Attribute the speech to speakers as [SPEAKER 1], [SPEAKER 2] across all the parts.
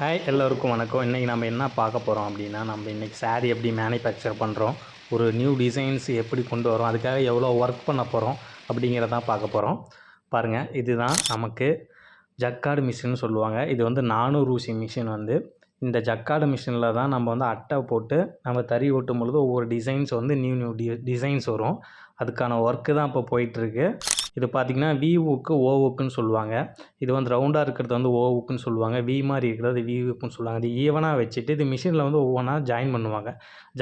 [SPEAKER 1] Hi எல்லோருக்கும் வணக்கம். இன்றைக்கி நம்ம என்ன பார்க்க போகிறோம் அப்படின்னா நம்ம இன்றைக்கி சாரீ எப்படி மேனுஃபேக்சர் பண்ணுறோம் ஒரு நியூ டிசைன்ஸ் எப்படி கொண்டு வரோம் அதுக்காக எவ்வளோ ஒர்க் பண்ண போகிறோம் அப்படிங்கிறதான் பார்க்க போகிறோம் பாருங்கள் இதுதான் நமக்கு ஜக்கார்டு மிஷின் சொல்லுவாங்க. இது வந்து நானூறு ஊசி மிஷின் வந்து. இந்த ஜக்கார்டு மிஷினில் தான் நம்ம வந்து அட்டை போட்டு நம்ம தறி ஓட்டும் பொழுது ஒவ்வொரு டிசைன்ஸ் வந்து நியூ நியூ டி டிசைன்ஸ் வரும். அதுக்கான ஒர்க்கு தான் இப்போ போயிட்டுருக்கு இது பார்த்திங்கன்னா வி ஊக்கு ஓ ஊக்குன்னு சொல்லுவாங்க. இது வந்து ரவுண்டாக இருக்கிறது வந்து ஓ ஊக்குன்னு சொல்லுவாங்க. வி மாதிரி இருக்கிறது வி ஊக்குன்னு சொல்லுவாங்க. இது ஈவனாக வச்சுட்டு இது மிஷினில் வந்து ஒவ்வொன்றா ஜாயின் பண்ணுவாங்க.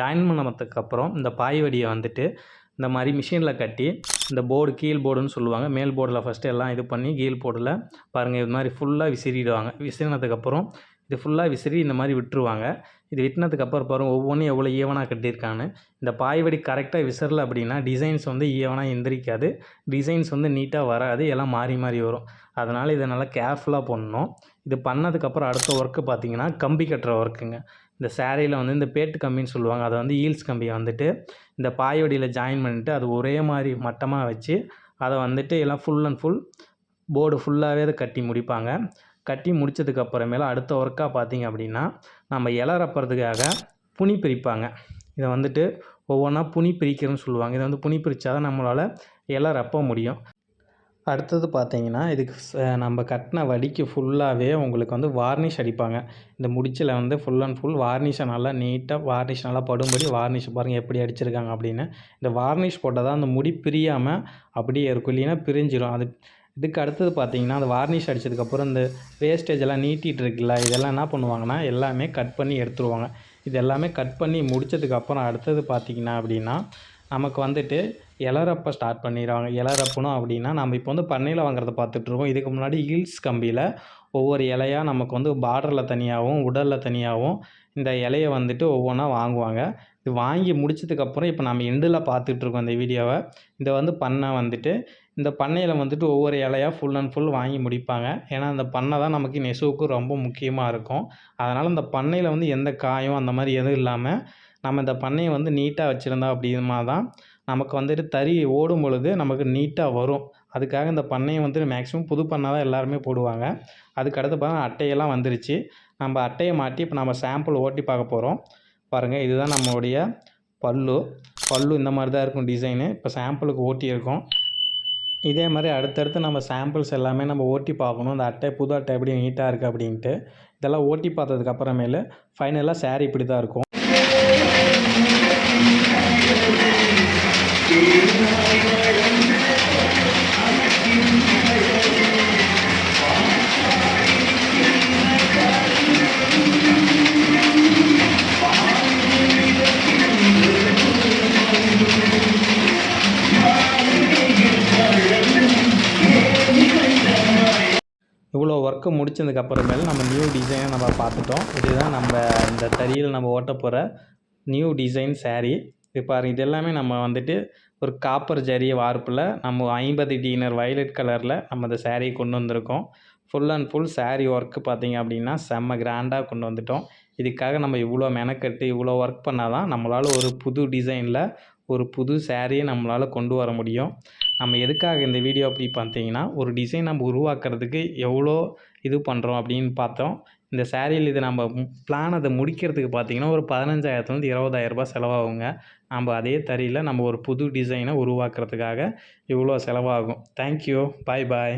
[SPEAKER 1] ஜாயின் பண்ணதுக்கப்புறம் இந்த பாய் வடியை வந்துட்டு இந்த மாதிரி மிஷினில் கட்டி இந்த போர்டு கீழ் போர்டுன்னு சொல்லுவாங்க. மேல் போர்டில் ஃபஸ்ட்டு எல்லாம் இது பண்ணி கீழ் போர்டில் பாருங்கள் இது மாதிரி ஃபுல்லாக விசிறிடுவாங்க. விசிறினதுக்கப்புறம் இது ஃபுல்லாக விசிறி இந்த மாதிரி விட்டுருவாங்க. இது விட்டினதுக்கப்புறம் பாருங்கள் ஒவ்வொன்றும் எவ்வளோ ஈவனாக கட்டியிருக்கான்னு இந்த பாய்வடி கரெக்டாக விசிறல அப்படின்னா டிசைன்ஸ் வந்து ஈவனாக எந்திரிக்காது. டிசைன்ஸ் வந்து நீட்டாக வராது எல்லாம் மாறி மாறி வரும். அதனால் இதை நல்லா கேர்ஃபுல்லாக பண்ணணும். இது பண்ணதுக்கப்புறம் அடுத்த ஒர்க்கு பார்த்திங்கன்னா கம்பி கட்டுற ஒர்க்குங்க இந்த சேரீயில் வந்து இந்த பேட்டு கம்பின்னு சொல்லுவாங்க அதை வந்து ஈல்ஸ் கம்பியை வந்துட்டு இந்த பாய்வடியில் ஜாயின் பண்ணிட்டு அது ஒரே மாதிரி மட்டமாக வச்சு அதை வந்துட்டு எல்லாம் ஃபுல் அண்ட் ஃபுல் போர்டு ஃபுல்லாகவே அதை கட்டி முடிப்பாங்க. கட்டி முடிச்சதுக்கு அப்புறமேல அடுத்த ஒர்க்காக பார்த்தீங்க அப்படின்னா நம்ம இலை ரப்புறதுக்காக புனி பிரிப்பாங்க. இதை வந்துட்டு ஒவ்வொன்றா புனி பிரிக்கிறேன்னு சொல்லுவாங்க. இதை வந்து புனி பிரித்தா தான் நம்மளால் இலை ரப்ப முடியும். அடுத்தது பார்த்தீங்கன்னா இதுக்கு நம்ம கட்டின வடிக்கு ஃபுல்லாகவே உங்களுக்கு வந்து வார்னிஷ் அடிப்பாங்க. இந்த முடிச்சில் வந்து ஃபுல் அண்ட் ஃபுல் வார்னிஷை நல்லா நீட்டாக வார்னிஷ் நல்லா படும்படி வார்னிஷ் பாருங்கள் எப்படி அடிச்சிருக்காங்க அப்படின்னு. இந்த வார்னிஷ் போட்டால் தான் அந்த முடி பிரியாமல் அப்படியே இருக்கும். இல்லைன்னா பிரிஞ்சிடும் அது இதுக்கு அடுத்தது பார்த்தீங்கன்னா அந்த வார்னிஷ் அடித்ததுக்கப்புறம் இந்த வேஸ்டேஜ் எல்லாம் நீட்டிகிட்டு இருக்குல்ல இதெல்லாம் என்ன பண்ணுவாங்கன்னா எல்லாமே கட் பண்ணி எடுத்துருவாங்க. இது எல்லாமே கட் பண்ணி முடிச்சதுக்கப்புறம் அடுத்தது பார்த்தீங்கன்னா அப்படின்னா நமக்கு வந்துட்டு இளரப்ப ஸ்டார்ட் பண்ணிடுவாங்க இளரப்பணும் அப்படின்னா நம்ம இப்போ வந்து பண்ணையில் வாங்குறத பார்த்துட்ருக்கோம் இதுக்கு முன்னாடி ஹில்ஸ் கம்பியில் ஒவ்வொரு இலையாக நமக்கு வந்து பார்டரில் தனியாகவும் உடலில் தனியாகவும் இந்த இலையை வந்துட்டு ஒவ்வொன்றா வாங்குவாங்க. இது வாங்கி முடிச்சதுக்கப்புறம் இப்போ நம்ம எண்டில் பார்த்துட்ருக்கோம் இந்த வீடியோவை. இதை வந்து பண்ணை வந்துட்டு இந்த பண்ணையில் வந்துட்டு ஒவ்வொரு இலையாக ஃபுல் அண்ட் ஃபுல் வாங்கி முடிப்பாங்க. ஏன்னா அந்த பண்ணை தான் நமக்கு நெசுவுக்கு ரொம்ப முக்கியமாக இருக்கும். அதனால் இந்த பண்ணையில் வந்து எந்த காயம் அந்த மாதிரி எதுவும் இல்லாமல் நம்ம இந்த பண்ணையை வந்து நீட்டாக வச்சுருந்தா அப்படிமா தான் நமக்கு வந்துட்டு தறி ஓடும் பொழுது நமக்கு நீட்டாக வரும். அதுக்காக இந்த பண்ணையை வந்துட்டு மேக்ஸிமம் புது பண்ணை தான் எல்லாருமே போடுவாங்க. அதுக்கு அடுத்து அட்டையெல்லாம் வந்துருச்சு. நம்ம அட்டையை மாட்டி இப்போ நம்ம சாம்பிள் ஓட்டி பார்க்க போகிறோம் பாருங்கள் இதுதான் நம்மளுடைய பல்லு. பல்லு இந்த மாதிரி தான் இருக்கும் டிசைனு இப்போ சாம்பிளுக்கு ஓட்டியிருக்கோம். இதே மாதிரி அடுத்தடுத்து நம்ம சாம்பிள்ஸ் எல்லாமே நம்ம ஓட்டி பார்க்கணும். அந்த அட்டை புது அட்டை எப்படி நீட்டாக இருக்குது அப்படின்ட்டு. இதெல்லாம் ஓட்டி பார்த்ததுக்கு அப்புறமேலு ஃபைனலாக சேரீ இப்படி தான் இருக்கும். இவ்வளோ ஒர்க்கு முடிச்சதுக்கு அப்புறமேல நம்ம நியூ டிசைனை நம்ம பார்த்துட்டோம். இதுதான் நம்ம இந்த தறியில் நம்ம ஓட்ட போகிற நியூ டிசைன் சேரீ இது பாருங்க இது எல்லாமே நம்ம வந்துட்டு ஒரு காப்பர் ஜரிய வார்ப்பில் நம்ம ஐம்பது டீனர் வயலட் கலரில் நம்ம இந்த saree கொண்டு வந்திருக்கோம். Full and full saree work பார்த்தீங்க அப்படின்னா செம்ம கிராண்டாக கொண்டு வந்துட்டோம். இதுக்காக நம்ம இவ்வளோ மெனக்கட்டு இவ்வளோ ஒர்க் பண்ணால் தான் நம்மளால் ஒரு புது டிசைனில் ஒரு புது சேரீயை நம்மளால் கொண்டு வர முடியும். நம்ம எதுக்காக இந்த வீடியோ அப்படி பார்த்தீங்கன்னா ஒரு டிசைன் நம்ம உருவாக்குறதுக்கு எவ்வளோ இது பண்ணுறோம் அப்படின்னு பார்த்தோம். இந்த சேரீயில் இது நம்ம பிளான் அதை முடிக்கிறதுக்கு பார்த்தீங்கன்னா ஒரு பதினஞ்சாயிரத்துலேருந்து இருபதாயிரம் ரூபாய் செலவாகுங்க. நம்ம அதே தறியில் நம்ம ஒரு புது டிசைனை உருவாக்குறதுக்காக இவ்வளோ செலவாகும். தேங்க்யூ பாய் பாய்